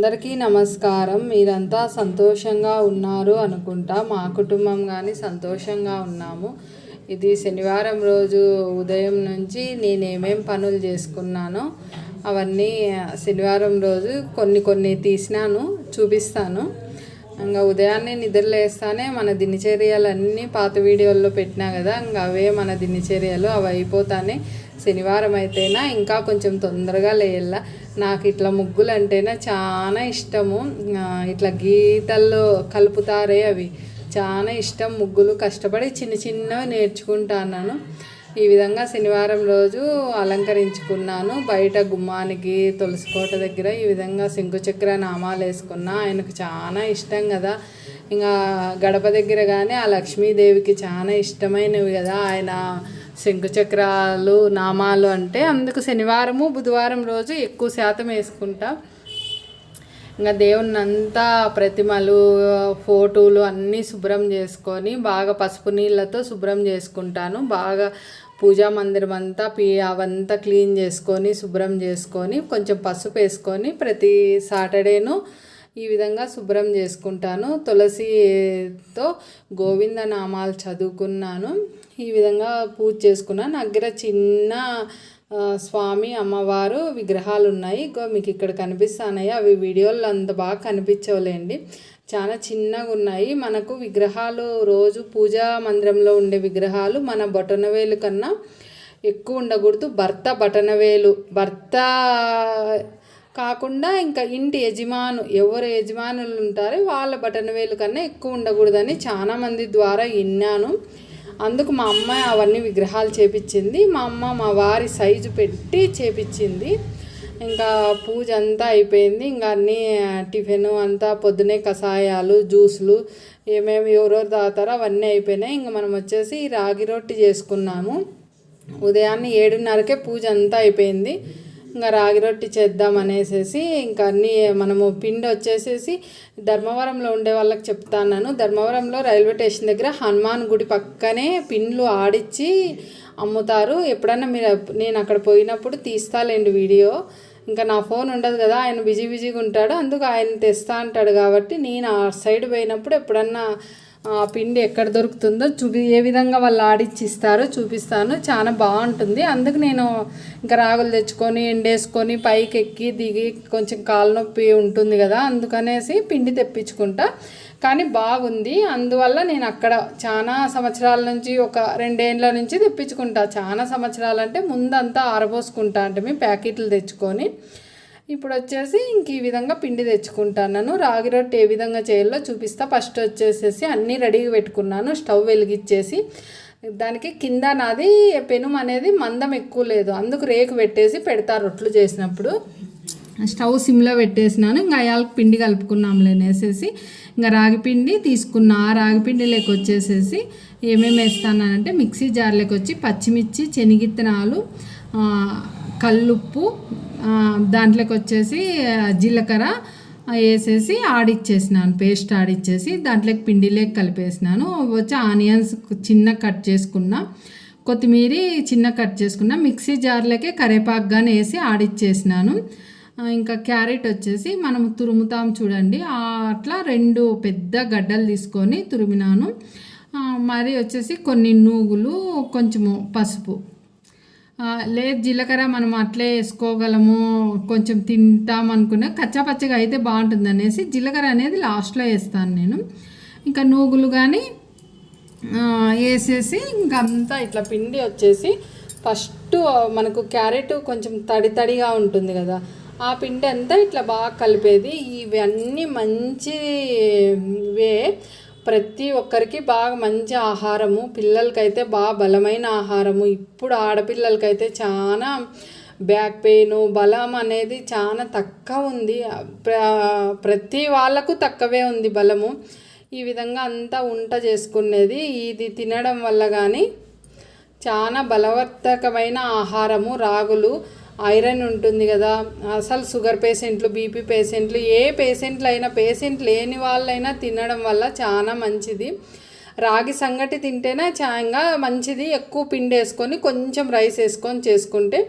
అందరికీ నమస్కారం. మీరంతా సంతోషంగా ఉన్నారు అనుకుంటా. మా కుటుంబం కానీ సంతోషంగా ఉన్నాము. ఇది శనివారం రోజు ఉదయం నుంచి నేను ఏమేం పనులు చేసుకున్నానో అవన్నీ శనివారం రోజు కొన్ని కొన్ని తీసినాను చూపిస్తాను. ఇంకా ఉదయాన్నే నిద్రలేస్తానే మన దినచర్యలన్నీ పాత వీడియోల్లో పెట్టినా కదా ఇంకా అవే మన దినచర్యలు అవి అయిపోతానే శనివారం అయితేనా ఇంకా కొంచెం తొందరగా లేయాల నాకు ఇట్లా ముగ్గులు అంటేనే చాలా ఇష్టము ఇట్లా గీతల్లో కలుపుతారే అవి. చాలా ఇష్టం ముగ్గులు. కష్టపడి చిన్న చిన్నవి నేర్చుకుంటాను ఈ విధంగా శనివారం రోజు అలంకరించుకున్నాను. బయట గుమ్మానికి తులసికోట దగ్గర ఈ విధంగా శంకుచక్ర నామాలు వేసుకున్నా. ఆయనకు చాలా ఇష్టం కదా. ఇంకా గడప దగ్గర కానీ ఆ లక్ష్మీదేవికి చాలా ఇష్టమైనవి కదా. ఆయన శంకుచక్రాలు నామాలు అంటే అందుకు శనివారము బుధవారం రోజు ఎక్కువ శాతం వేసుకుంటా. ఇంకా దేవుని అంతా ప్రతిమలు ఫోటోలు అన్నీ శుభ్రం చేసుకొని బాగా పసుపు నీళ్ళతో శుభ్రం చేసుకుంటాను. బాగా పూజా మందిరం అంతా పీ అవంతా క్లీన్ చేసుకొని శుభ్రం చేసుకొని కొంచెం పసుపు వేసుకొని ప్రతి సాటర్డేను ఈ విధంగా శుభ్రం చేసుకుంటాను. తులసితో గోవింద నామాలు చదువుకున్నాను. ఈ విధంగా పూజ చేసుకున్నాను. దగ్గర చిన్న స్వామి అమ్మవారు విగ్రహాలు ఉన్నాయి ఇగో మీకు ఇక్కడ కనిపిస్తున్నాయి అవి వీడియోలో అంత బాగా కనిపించవులేండి. చాలా చిన్నగా ఉన్నాయి. మనకు విగ్రహాలు రోజు పూజా మందిరంలో ఉండే విగ్రహాలు మన బొటనవేలు కన్నా ఎక్కువ ఉండకూడదు. భర్త బటనవేలు భర్త కాకుండా ఇంకా ఇంటి యజమాను ఎవరు యజమానులు ఉంటారో వాళ్ళ బటన్ వేలు కన్నా ఎక్కువ ఉండకూడదని చాలామంది ద్వారా విన్నాను. అందుకు మా అమ్మ అవన్నీ విగ్రహాలు చేపించింది. మా అమ్మ మా వారి సైజు పెట్టి చేపించింది. ఇంకా పూజ అంతా అయిపోయింది. ఇంకా అన్నీ టిఫిన్ అంతా పొద్దునే కషాయాలు జ్యూసులు ఏమేమి ఎవరెవరు తాగుతారో అవన్నీ అయిపోయినాయి. ఇంకా మనం వచ్చేసి రాగి రొట్టి చేసుకున్నాము. ఉదయాన్నే ఏడున్నరకే పూజ అంతా అయిపోయింది. ఇంకా రాగి రొట్టి చేద్దాం అనేసేసి ఇంకా అన్నీ మనము పిండి వచ్చేసేసి ధర్మవరంలో ఉండే వాళ్ళకి చెప్తాను ధర్మవరంలో రైల్వే స్టేషన్ దగ్గర హనుమాన్ గుడి పక్కనే పిండ్లు ఆడిచ్చి అమ్ముతారు. ఎప్పుడన్నా మీరు నేను అక్కడ పోయినప్పుడు తీస్తాలేండి వీడియో. ఇంకా నా ఫోన్ ఉండదు కదా ఆయన బిజీ బిజీగా ఉంటాడు అందుకు ఆయన తెస్తా అంటాడు కాబట్టి నేను ఆ సైడ్ పోయినప్పుడు ఎప్పుడన్నా పిండి ఎక్కడ దొరుకుతుందో చూపి ఏ విధంగా వాళ్ళు ఆడిచ్చి ఇస్తారో చూపిస్తాను. చాలా బాగుంటుంది. అందుకు నేను ఇంకా రాగులు తెచ్చుకొని ఎండేసుకొని పైకి ఎక్కి దిగి కొంచెం కాలు నొప్పి ఉంటుంది కదా అందుకనేసి పిండి తెప్పించుకుంటా. కానీ బాగుంది. అందువల్ల నేను అక్కడ చాలా సంవత్సరాల నుంచి ఒక రెండేళ్ళ నుంచి తెప్పించుకుంటా. చాలా సంవత్సరాలంటే ముందంతా ఆరబోసుకుంటా అంటే మీ ప్యాకెట్లు తెచ్చుకొని. ఇప్పుడు వచ్చేసి ఇంక ఈ విధంగా పిండి తెచ్చుకుంటాను రాగి రొట్టె ఏ విధంగా చేయాలో చూపిస్తా. ఫస్ట్ వచ్చేసేసి అన్నీ రెడీగా పెట్టుకున్నాను. స్టవ్ వెలిగించేసి దానికి కింద నాది పెనుము అనేది మందం ఎక్కువ లేదు. అందుకు రేకు పెట్టేసి పెడతారు రొట్లు చేసినప్పుడు. స్టవ్ సిమ్లో పెట్టేసినాను. ఇంకా అయాలకు పిండి కలుపుకున్నాంలే అనేసేసి ఇంకా రాగి పిండి తీసుకున్న. ఆ రాగిపిండి పిండిలోకి వచ్చేసేసి ఏమేమి వేస్తానంటే మిక్సీ జార్లోకి వచ్చి పచ్చిమిర్చి శనిగిత్తనాలు కల్లుప్పు దాంట్లోకి వచ్చేసి జీలకర్ర వేసేసి ఆడిచ్చేసినాను పేస్ట్ ఆడిచ్చేసి దాంట్లోకి పిండిలోకి కలిపేసినాను. వచ్చి ఆనియన్స్ చిన్న కట్ చేసుకున్నా కొత్తిమీర చిన్న కట్ చేసుకున్న మిక్సీ జార్లకే కరేపాకు కానీ వేసి ఆడిచ్చేసినాను. ఇంకా క్యారెట్ వచ్చేసి మనం తురుముతాం చూడండి అట్లా రెండు పెద్ద గడ్డలు తీసుకొని తురిమినాను. మరి వచ్చేసి కొన్ని నూగులు కొంచెము పసుపు. లేదు జీలకర్ర మనం అట్లే వేసుకోగలము కొంచెం తింటాం అనుకున్నా కచ్చాపచ్చగా అయితే బాగుంటుంది అనేసి జీలకర్ర అనేది లాస్ట్లో వేస్తాను నేను. ఇంకా నూగులు కానీ వేసేసి ఇంకంతా ఇట్లా పిండి వచ్చేసి ఫస్ట్ మనకు క్యారెట్ కొంచెం తడి తడిగా ఉంటుంది కదా ఆ పిండి అంతా ఇట్లా బాగా కలిపేది. ఇవన్నీ మంచి వే ప్రతి ఒక్కరికి బాగా మంచి ఆహారము. పిల్లలకైతే బాగా బలమైన ఆహారము. ఇప్పుడు ఆడపిల్లలకైతే చాలా బ్యాక్ పెయిన్ బలం అనేది చాలా తక్కువ ఉంది. ప్రతి వాళ్ళకు తక్కువే ఉంది బలము. ఈ విధంగా అంతా వంట చేసుకునేది ఇది తినడం వల్ల కానీ చాలా బలవర్ధకమైన ఆహారము. రాగులు ఐరన్ ఉంటుంది కదా అసలు షుగర్ పేషెంట్లు బీపీ పేషెంట్లు ఏ పేషెంట్లు అయినా పేషెంట్ లేని వాళ్ళైనా తినడం వల్ల చాలా మంచిది. రాగి సంగటి తింటేనే చాయంగా మంచిది. ఎక్కువ పిండి వేసుకొని కొంచెం రైస్ వేసుకొని చేసుకుంటే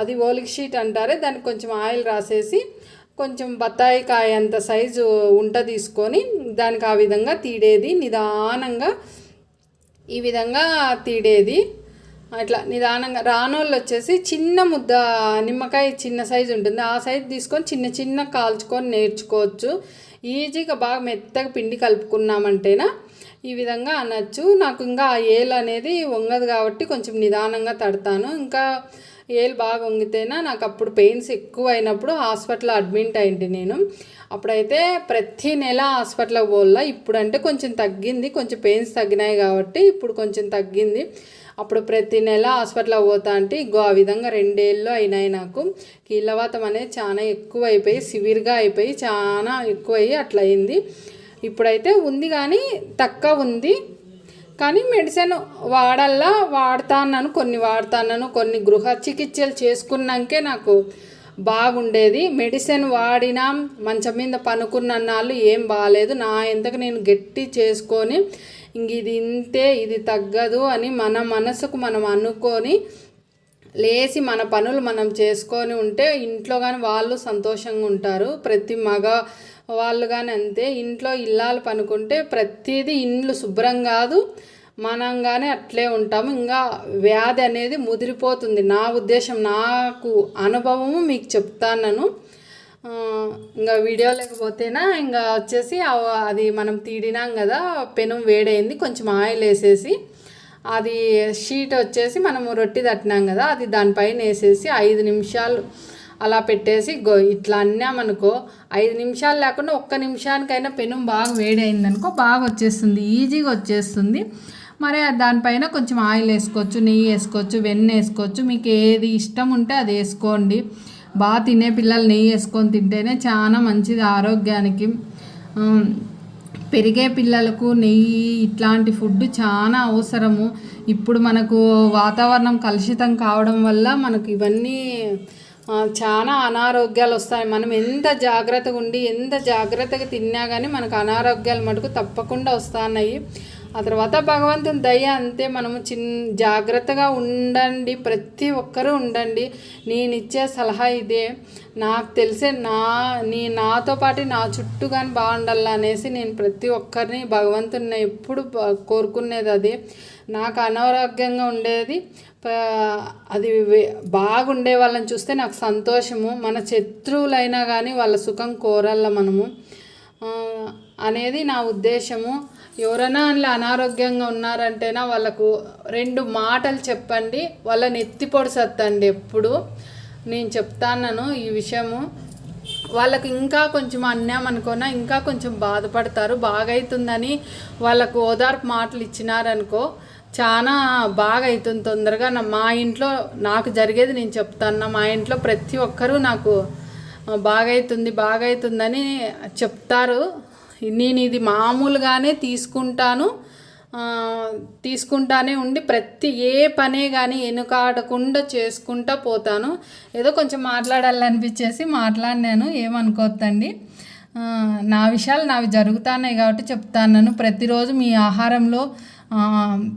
అది ఓలిక్ షీట్ అంటారే దానికి కొంచెం ఆయిల్ రాసేసి కొంచెం బత్తాయి కాయ అంత సైజు ఉంట తీసుకొని దానికి ఆ విధంగా తీడేది నిదానంగా ఈ విధంగా తీడేది. అట్లా నిదానంగా రానోళ్ళు వచ్చేసి చిన్న ముద్ద నిమ్మకాయ చిన్న సైజు ఉంటుంది. ఆ సైజు తీసుకొని చిన్న చిన్న కాల్చుకొని నేర్చుకోవచ్చు. ఈజీగా బాగా మెత్తగా పిండి కలుపుకున్నామంటేనా ఈ విధంగా అనొచ్చు. నాకు ఇంకా ఆ ఏలు అనేది వంగదు కాబట్టి కొంచెం నిదానంగా తడతాను. ఇంకా ఏలు బాగా వంగితేనా నాకు అప్పుడు పెయిన్స్ ఎక్కువ అయినప్పుడు హాస్పిటల్లో అడ్మిట్ అయింది నేను. అప్పుడైతే ప్రతి నెల హాస్పిటల్కి పోల్లా ఇప్పుడంటే కొంచెం తగ్గింది. కొంచెం పెయిన్స్ తగ్గినాయి కాబట్టి ఇప్పుడు కొంచెం తగ్గింది. అప్పుడు ప్రతి నెల హాస్పిటల్కి పోతా అంటే ఇగో ఆ విధంగా రెండేళ్ళు అయినాయి నాకు. కీళ్ళవాతం అనేది చాలా ఎక్కువ అయిపోయి సివియర్గా అయిపోయి చాలా ఎక్కువ అయ్యి అట్లా అయింది ఇప్పుడైతే ఉంది కానీ తక్కువ ఉంది. కానీ మెడిసిన్ వాడల్లా వాడతాన్నాను కొన్ని వాడతాన్నాను కొన్ని గృహ చికిత్సలు చేసుకున్నాకే నాకు బాగుండేది. మెడిసిన్ వాడినా మంచం మీద పనుకున్న నాళ్ళు ఏం బాగాలేదు నా ఎంతకు నేను గట్టి చేసుకొని ఇంక ఇది ఇంతే ఇది తగ్గదు అని మన మనసుకు మనం అనుకొని లేచి మన పనులు మనం చేసుకొని ఉంటే ఇంట్లో కానీ వాళ్ళు సంతోషంగా ఉంటారు. ప్రతి మగ వాళ్ళు కానీ అంతే. ఇంట్లో ఇల్లాలు పనుకుంటే ప్రతిదీ ఇండ్లు శుభ్రం కాదు. మనం కానీ అట్లే ఉంటాము. ఇంకా వ్యాధి అనేది ముదిరిపోతుంది. నా ఉద్దేశం నాకు అనుభవము మీకు చెప్తాను ఇంకా వీడియో లేకపోతేనా ఇంకా వచ్చేసి అది మనం తీడినాం కదా పెనం వేడైంది. కొంచెం ఆయిల్ వేసేసి అది షీట్ వచ్చేసి మనము రొట్టి తట్టినాం కదా అది దానిపైన వేసేసి ఐదు నిమిషాలు అలా పెట్టేసి గో ఇట్లా అన్నామనుకో ఐదు నిమిషాలు లేకుండా ఒక్క నిమిషానికైనా పెనం బాగా వేడైందనుకో బాగా వచ్చేస్తుంది ఈజీగా వచ్చేస్తుంది. మరి దానిపైన కొంచెం ఆయిల్ వేసుకోవచ్చు నెయ్యి వేసుకోవచ్చు వెన్న వేసుకోవచ్చు మీకు ఏది ఇష్టం ఉంటే అది వేసుకోండి. బాగా తినే పిల్లలు నెయ్యి వేసుకొని తింటేనే చాలా మంచిది ఆరోగ్యానికి. పెరిగే పిల్లలకు నెయ్యి ఇట్లాంటి ఫుడ్ చాలా అవసరము. ఇప్పుడు మనకు వాతావరణం కలుషితం కావడం వల్ల మనకు ఇవన్నీ చాలా అనారోగ్యాలు వస్తాయి. మనం ఎంత జాగ్రత్తగా ఉండి ఎంత జాగ్రత్తగా తిన్నా కానీ మనకు అనారోగ్యాలు మటుకు తప్పకుండా వస్తున్నాయి ఆ తర్వాత భగవంతుని దయ అంతే మనము చిన్ జాగ్రత్తగా ఉండండి. ప్రతి ఒక్కరూ ఉండండి. నేను ఇచ్చే సలహా ఇదే. నాకు తెలిసే నా నీ నాతో పాటు నా చుట్టూ కానీ బాగుండాలి అనేసి నేను ప్రతి ఒక్కరిని భగవంతుని ఎప్పుడు కోరుకునేది అది. నాకు అనారోగ్యంగా ఉండేది. అది బాగుండే వాళ్ళని చూస్తే నాకు సంతోషము. మన శత్రువులైనా కానీ వాళ్ళ సుఖం కోరాల మనము. అనేది నా ఉద్దేశము. ఎవరైనా అందులో అనారోగ్యంగా ఉన్నారంటేనా వాళ్ళకు రెండు మాటలు చెప్పండి వాళ్ళని ఎత్తి పొడిసత్తండి ఎప్పుడు. నేను చెప్తాను ఈ విషయము. వాళ్ళకు ఇంకా కొంచెం అన్యాయం అనుకోనా ఇంకా కొంచెం బాధపడతారు బాగైతుందని వాళ్ళకు ఓదార్పు మాటలు ఇచ్చినారనుకో చాలా బాగా అవుతుంది తొందరగా. నా మా ఇంట్లో నాకు జరిగేది నేను చెప్తాను మా ఇంట్లో ప్రతి ఒక్కరూ నాకు బాగైతుంది బాగైతుందని చెప్తారు. నేను ఇది మామూలుగానే తీసుకుంటాను తీసుకుంటానే ఉండి ప్రతి ఏ పనే కానీ వెనుకాడకుండా చేసుకుంటా పోతాను. ఏదో కొంచెం మాట్లాడాలనిపించేసి మాట్లాడినాను ఏమనుకోవద్దండి నా విషయాలు నావి జరుగుతున్నాయి కాబట్టి చెప్తాను ప్రతిరోజు మీ ఆహారంలో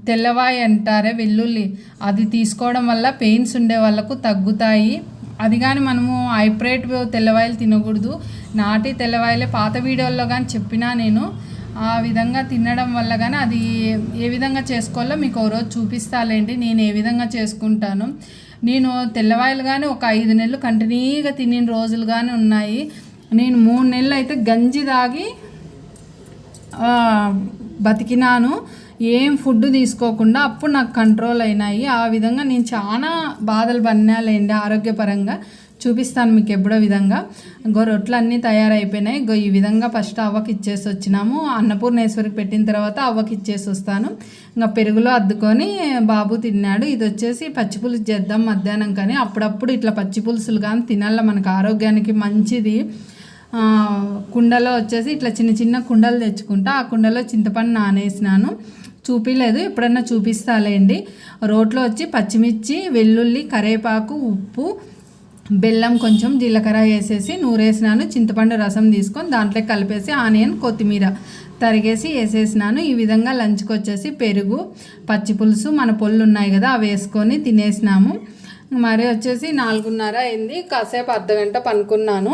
తెల్లవాయి అంటారే వెల్లుల్లి అది తీసుకోవడం వల్ల పెయిన్స్ ఉండే వాళ్ళకు తగ్గుతాయి. అది కానీ మనము హైబ్రేట్ తెల్లవాయిలు తినకూడదు. నాటి తెల్లవాయలే పాత వీడియోల్లో కానీ చెప్పినా నేను ఆ విధంగా తినడం వల్ల కానీ అది ఏ విధంగా చేసుకోవాలో మీకు ఓ రోజు చూపిస్తాలేండి. నేను ఏ విధంగా చేసుకుంటాను? నేను తెల్లవాయలు కానీ ఒక ఐదు నెలలు కంటిన్యూగా తినిన రోజులు కానీ ఉన్నాయి. నేను మూడు నెలలు అయితే గంజి తాగి బతికినాను. ఏం ఫుడ్ తీసుకోకుండా అప్పుడు నాకు కంట్రోల్ అయినాయి. ఆ విధంగా నేను చాలా బాధలు పన్నాలేండి ఆరోగ్యపరంగా. చూపిస్తాను మీకు ఎప్పుడో విధంగా. గో రొట్లు అన్నీ తయారైపోయినాయి. గో ఈ విధంగా ఫస్ట్ అవ్వకి ఇచ్చేసి వచ్చినాము. అన్నపూర్ణేశ్వరికి పెట్టిన తర్వాత అవ్వకి ఇచ్చేసి వస్తాను. ఇంకా పెరుగులో అద్దుకొని బాబు తిన్నాడు. ఇది వచ్చేసి పచ్చిపులుసు చేద్దాం మధ్యాహ్నం కానీ అప్పుడప్పుడు ఇట్లా పచ్చి పులుసులు కానీ తినాల మనకు ఆరోగ్యానికి మంచిది. కుండలో వచ్చేసి ఇట్లా చిన్న చిన్న కుండలు తెచ్చుకుంటా ఆ కుండలో చింతపండు నానేసినాను. చూపిలేదు. ఎప్పుడన్నా చూపిస్తాలేండి. రోట్లో వచ్చి పచ్చిమిర్చి వెల్లుల్లి కరేపాకు ఉప్పు బెల్లం కొంచెం జీలకర్ర వేసేసి నూరేసినాను చింతపండు రసం తీసుకొని దాంట్లో కలిపేసి ఆనియన్ కొత్తిమీర తరిగేసి వేసేసినాను. ఈ విధంగా లంచ్కి వచ్చేసి పెరుగు పచ్చి పులుసు మన పొల్లు ఉన్నాయి కదా అవి వేసుకొని తినేసినాము. మరి వచ్చేసి నాలుగున్నర అయింది కాసేపు అర్ధగంట పనుకున్నాను.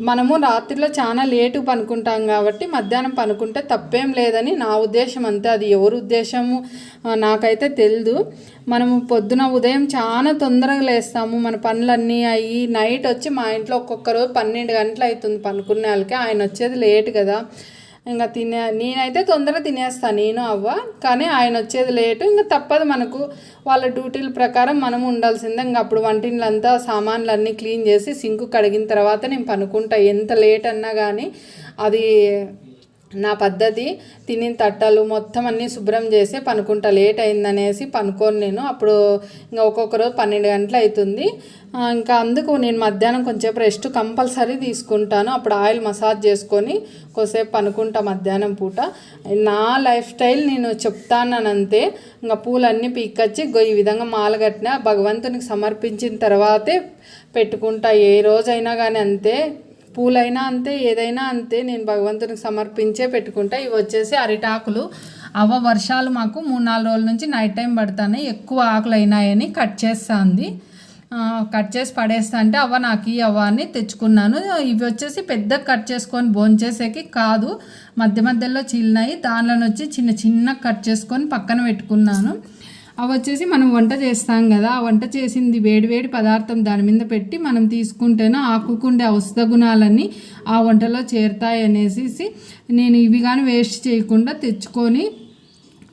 మనము రాత్రిలో చాలా లేటు పనుకుంటాం కాబట్టి మధ్యాహ్నం పనుకుంటే తప్పేం లేదని నా ఉద్దేశం అంతే. అది ఎవరి ఉద్దేశము? నాకైతే తెలియదు మనము పొద్దున ఉదయం చాలా తొందరగా లేస్తాము. మన పనులన్నీ అయ్యి నైట్ వచ్చి మా ఇంట్లో ఒక్కొక్క రోజు పన్నెండు గంటలు అవుతుంది పనుకునే వాళ్ళకి. ఆయన వచ్చేది లేట్ కదా. ఇంకా తినే నేనైతే తొందరగా తినేస్తాను నేను అవ్వ. కానీ ఆయన వచ్చేది లేటు ఇంకా తప్పదు మనకు. వాళ్ళ డ్యూటీల ప్రకారం మనం ఉండాల్సిందే. ఇంకా అప్పుడు వంటింట్లంతా సామాన్లు అన్నీ క్లీన్ చేసి సింకు కడిగిన తర్వాత నేను పనుకుంటా. ఎంత లేట్ అన్నా కానీ అది నా పద్ధతి తినిన తట్టలు మొత్తం అన్నీ శుభ్రం చేసి పనుకుంటా. లేట్ అయిందనేసి పనుకోను నేను. అప్పుడు ఇంకా ఒక్కొక్క రోజు పన్నెండు గంటలు అవుతుంది ఇంకా అందుకు నేను మధ్యాహ్నం కొంచెం రెస్ట్ కంపల్సరీ తీసుకుంటాను. అప్పుడు ఆయిల్ మసాజ్ చేసుకొని కొద్దిసేపు పనుకుంటా మధ్యాహ్నం పూట. నా లైఫ్ స్టైల్ నేను చెప్తానంతే ఇంకా పూలన్నీ పీక్కొచ్చి ఈ విధంగా మాల కట్టిన భగవంతునికి సమర్పించిన తర్వాతే పెట్టుకుంటా. ఏ రోజైనా కానీ అంతే. పూలైనా అంతే ఏదైనా అంతే. నేను భగవంతునికి సమర్పించే పెట్టుకుంటా. ఇవి వచ్చేసి అరిటాకులు. అవ వర్షాలు మాకు మూడు నాలుగు రోజుల నుంచి నైట్ టైం పడతాయి ఎక్కువ ఆకులు అయినాయని కట్ చేస్తుంది. కట్ చేసి పడేస్తా అంటే అవ్వ నాకు ఈ అవ్వ అని తెచ్చుకున్నాను. ఇవి వచ్చేసి పెద్ద కట్ చేసుకొని భోంచేసేకి కాదు. మధ్య మధ్యలో చీలినాయి దానిలో వచ్చి చిన్న చిన్న కట్ చేసుకొని పక్కన పెట్టుకున్నాను. అవి వచ్చేసి మనం వంట చేస్తాం కదా ఆ వంట చేసింది వేడి వేడి పదార్థం దాని మీద పెట్టి మనం తీసుకుంటేనే ఆకుకుండే ఔషధ గుణాలన్నీ ఆ వంటలో చేరుతాయి అనేసి నేను ఇవి కానీ వేస్ట్ చేయకుండా తెచ్చుకొని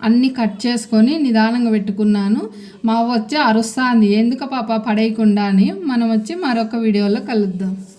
అన్నీ కట్ చేసుకొని నిదానంగా పెట్టుకున్నాను. మా వచ్చి అరుస్తుంది. ఎందుకు పాప పడేయకుండా అని. మనం వచ్చి మరొక వీడియోలో కలుద్దాం.